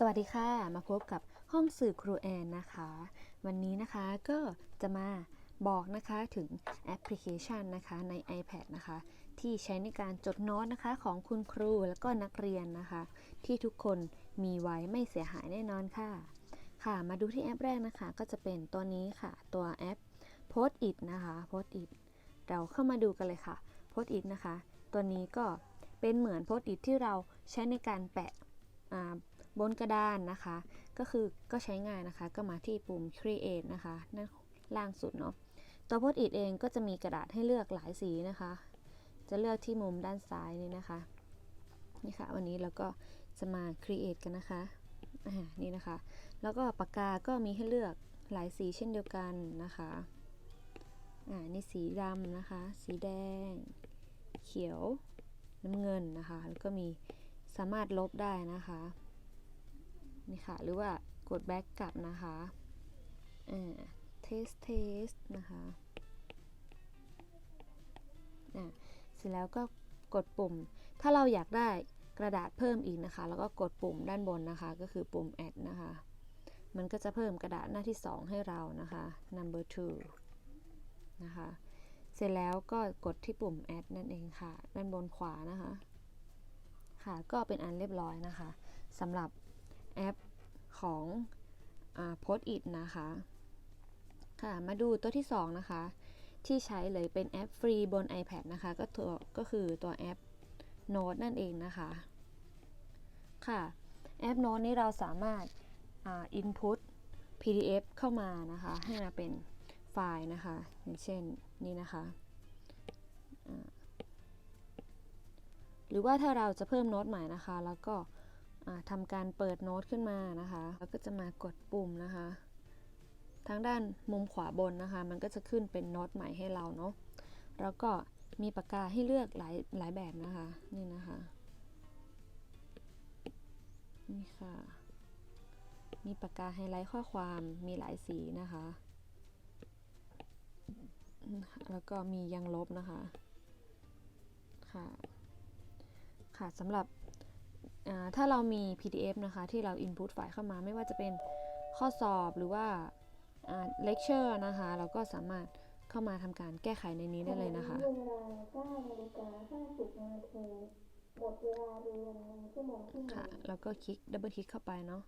สวัสดีค่ะมาพบกับห้องสื่อครูแอนนะคะ วันนี้นะคะก็จะมาบอกนะคะถึงแอปพลิเคชันนะคะใน iPad นะคะ ที่ใช้ในการจดโน้ตนะคะของคุณครูและก็นักเรียนนะคะ ที่ทุกคนมีไว้ไม่เสียหายแน่นอนค่ะ ค่ะมาดูที่แอปแรกนะคะ ก็จะเป็นตัวนี้ค่ะ ตัวแอป Post It นะคะ Post It เราเข้ามาดูกันเลยค่ะ Post It นะคะ ตัวนี้ก็เป็นเหมือน Post It ที่เราใช้ในการแปะอ่า บนกระดานนะคะ ก็คือก็ใช้ง่ายนะคะ ก็มาที่ปุ่ม create นะคะด้านล่างสุดเนาะตัว Post It เองก็จะมีกระดาษให้เลือกหลายสีนะคะ จะเลือกที่มุมด้านซ้ายนี่นะคะนี่ค่ะวันนี้เราก็จะมา create กันนะคะอ่านี่นะคะ แล้วก็ปากกาก็มีให้เลือกหลายสีเช่นเดียวกันนะคะอ่านี่สีดำนะคะ สีแดง เขียวน้ำเงินนะคะ แล้วก็มีสามารถลบได้นะคะ นี่ค่ะ หรือว่ากด back กลับนะคะอ่า test test นะคะอ่าเสร็จแล้วก็กดปุ่ม ถ้าเราอยากได้กระดาษเพิ่มอีกนะคะ แล้วก็กดปุ่มด้านบนนะคะ ก็คือปุ่ม add นะคะ มันก็จะเพิ่มกระดาษหน้าที่ 2 ให้เรานะคะ number two นะคะ เสร็จแล้วก็กดที่ปุ่ม add นั่นเองค่ะ ด้านบนขวานะคะ ค่ะ ก็เป็นอันเรียบร้อยนะคะสำหรับ แอปของโพสอิทนะคะ ค่ะ มาดูตัวที่ 2 นะคะ ที่ใช้เลยเป็นแอปฟรีบน iPad นะคะ ก็ตัวก็คือตัวแอป Note นั่นเองนะคะ ค่ะ แอป Note นี้เราสามารถ input PDF เข้ามานะคะ ให้มาเป็นไฟล์นะคะ อย่างเช่นนี่นะคะหรือว่าถ้าเราจะเพิ่มโน้ตใหม่นะคะ แล้วก็ ทำการเปิดโน้ตขึ้นมานะคะ แล้วก็จะมากดปุ่มนะคะ ทางด้านมุมขวาบนนะคะ มันก็จะขึ้นเป็นโน้ตใหม่ให้เราเนาะแล้วก็มีปากกาให้เลือกหลายหลายแบบนะคะ นี่นะคะนี่ค่ะ มีปากกาไฮไลท์ข้อความมีหลายสีนะคะ แล้วก็มียังลบนะคะ ค่ะ ค่ะสำหรับ ถ้าเรามี PDF นะคะ ที่เรา input ไฟล์เข้ามาไม่ว่าจะเป็นข้อสอบหรือว่า lecture นะคะ เราก็สามารถเข้ามาทำการแก้ไขในนี้ได้เลยนะคะ เวลา9นาฬิกา50นาทีหมดเวลาเรียนในชั่วโมงที่หนค่ะ แล้วก็คลิกดับเบิลคลิกเข้าไปเนาะ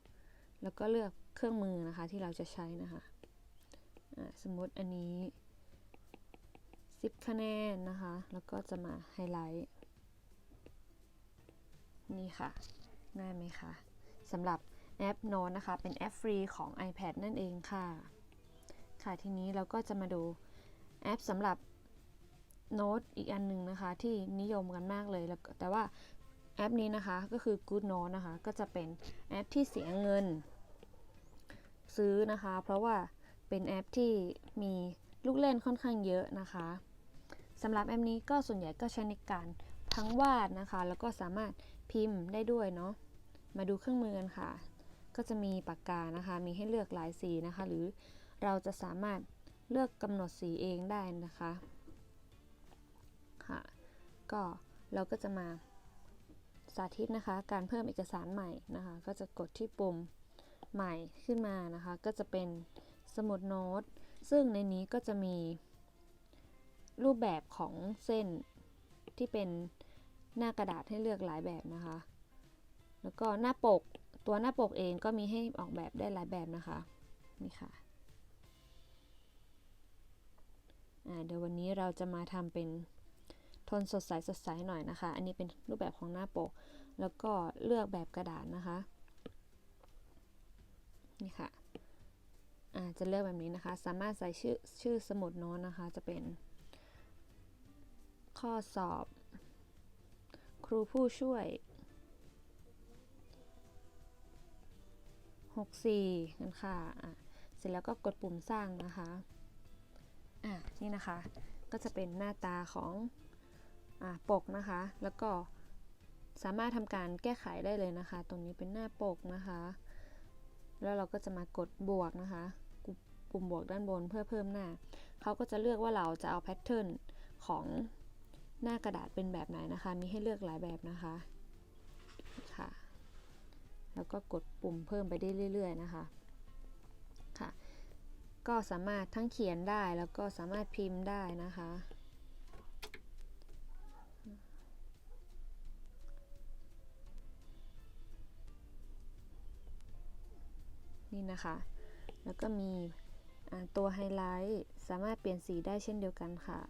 แล้วก็เลือกเครื่องมือนะคะที่เราจะใช้นะคะสมมติอันนี้ 10 คะแนนนะคะ แล้วก็จะมาไฮไลท์ นี่ค่ะง่ายไหมคะสำหรับแอปโน้ตนะคะ เป็นแอปฟรีของ iPad นั่นเองค่ะ ค่ะทีนี้เราก็จะมาดูแอปสำหรับโน้ตอีกอันหนึ่งนะคะ ที่นิยมกันมากเลยแล้วแต่ว่าแอปนี้นะคะก็คือ Good Note นะคะ ก็จะเป็นแอปที่เสียเงิน ซื้อนะคะ เพราะว่าเป็นแอปที่มีลูกเล่นค่อนข้างเยอะนะคะสำหรับแอปนี้ก็ส่วนใหญ่ก็ใช้ในการ ทั้งวาดนะคะ แล้วก็สามารถพิมพ์ได้ด้วยเนาะ มาดูเครื่องมือกันค่ะ ก็จะมีปากกานะคะ มีให้เลือกหลายสีนะคะ หรือเราจะสามารถเลือกกำหนดสีเองได้นะคะค่ะ ก็เราก็จะมาสาธิตนะคะ การเพิ่มเอกสารใหม่นะคะ ก็จะกดที่ปุ่มใหม่ขึ้นมานะคะ ก็จะเป็นสมุดโน้ต ซึ่งในนี้ก็จะมีรูปแบบของเส้นที่เป็น หน้ากระดาษให้เลือกหลายแบบนะคะ แล้วก็หน้าปกตัวหน้าปกเองก็มีให้ออกแบบได้หลายแบบนะคะนี่ค่ะเดี๋ยววันนี้เราจะมาทำเป็นโทนสดใสสดใสหน่อยนะคะ อันนี้เป็นรูปแบบของหน้าปก แล้วก็เลือกแบบกระดาษนะคะ นี่ค่ะอาจะเลือกแบบนี้นะคะ สามารถใส่ชื่อชื่อสมุดโน้ตนะคะ จะเป็น ข้อสอบ ครูผู้ช่วย 64นั่นค่ะอะเสร็จแล้วก็กดปุ่มสร้างนะคะอะนี่นะคะ ก็จะเป็นหน้าตาของอะปกนะคะ แล้วก็สามารถทำการแก้ไขได้เลยนะคะ ตรงนี้เป็นหน้าปกนะคะ แล้วเราก็จะมากดบวกนะคะปุ่มบวกด้านบนเพื่อเพิ่มหน้า เขาก็จะเลือกว่าเราจะเอาแพทเทิร์นของ หน้ากระดาษเป็นแบบไหนนะคะ มีให้เลือกหลายแบบนะคะค่ะ แล้วก็กดปุ่มเพิ่มไปได้เรื่อย ๆ นะคะค่ะ ก็สามารถทั้งเขียนได้แล้วก็สามารถพิมพ์ได้นะคะ นี่นะคะ แล้วก็มีตัวไฮไลท์สามารถเปลี่ยนสีได้เช่นเดียวกันค่ะ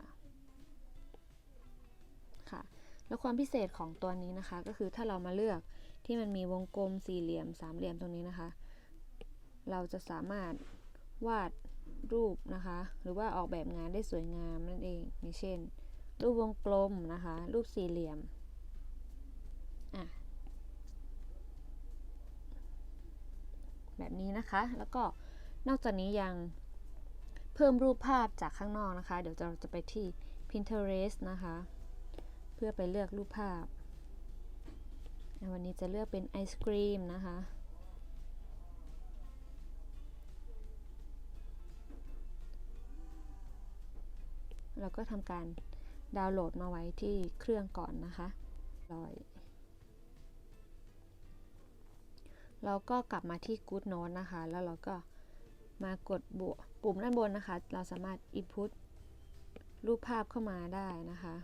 แล้วความพิเศษของตัวนี้นะคะ ก็คือถ้าเรามาเลือกที่มันมีวงกลมสี่เหลี่ยมสามเหลี่ยมตรงนี้นะคะ เราจะสามารถวาดรูปนะคะ หรือว่าออกแบบงานได้สวยงามนั่นเองอย่างเช่น รูปวงกลมนะคะ รูปสี่เหลี่ยมอะแบบนี้นะคะ แล้วก็นอกจากนี้ยังเพิ่มรูปภาพจากข้างนอกนะคะ เดี๋ยวเราจะไปที่ Pinterest นะคะ เพื่อไปเลือกรูปภาพ วันนี้จะเลือกเป็นไอศครีมนะคะ เราก็ทำการดาวน์โหลดมาไว้ที่เครื่องก่อนนะคะรอยเราก็กลับมาที่ Good Note นะคะ แล้วเราก็มากดบวกปุ่มด้านบนนะคะ เราสามารถ input รูปภาพเข้ามาได้นะคะ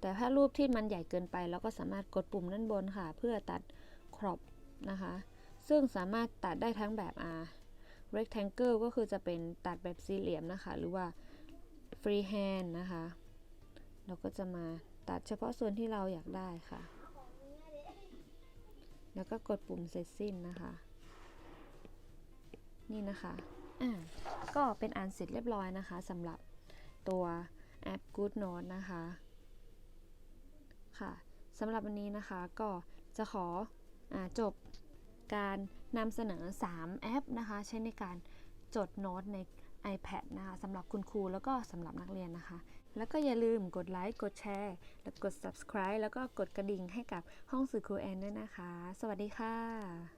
แต่ถ้ารูปที่มันใหญ่เกินไปเราก็สามารถกดปุ่มด้านบนค่ะ เพื่อตัด crop นะคะ ซึ่งสามารถตัดได้ทั้งแบบอา rectangle ก็คือจะเป็นตัดแบบสี่เหลี่ยมนะคะ หรือว่า freehand นะคะ เราก็จะมาตัดเฉพาะส่วนที่เราอยากได้ค่ะ แล้วก็กดปุ่มเสร็จสิ้นนะคะ นี่นะคะอ่าก็เป็นอันเสร็จเรียบร้อยนะคะสำหรับตัวแอป Good Note นะคะ ค่ะสำหรับวันนี้นะคะก็จะขออจบการนำเสนอ 3 แอปนะคะใช้ในการจดโน้ตใน iPad นะคะสำหรับคุณครูแล้วก็สำหรับนักเรียนนะคะ แล้วก็อย่าลืมกดไลค์กดแชร์และกด subscribe แล้วก็กดกระดิ่งให้กับห้องสื่อครูแอนด้วยนะคะ สวัสดีค่ะ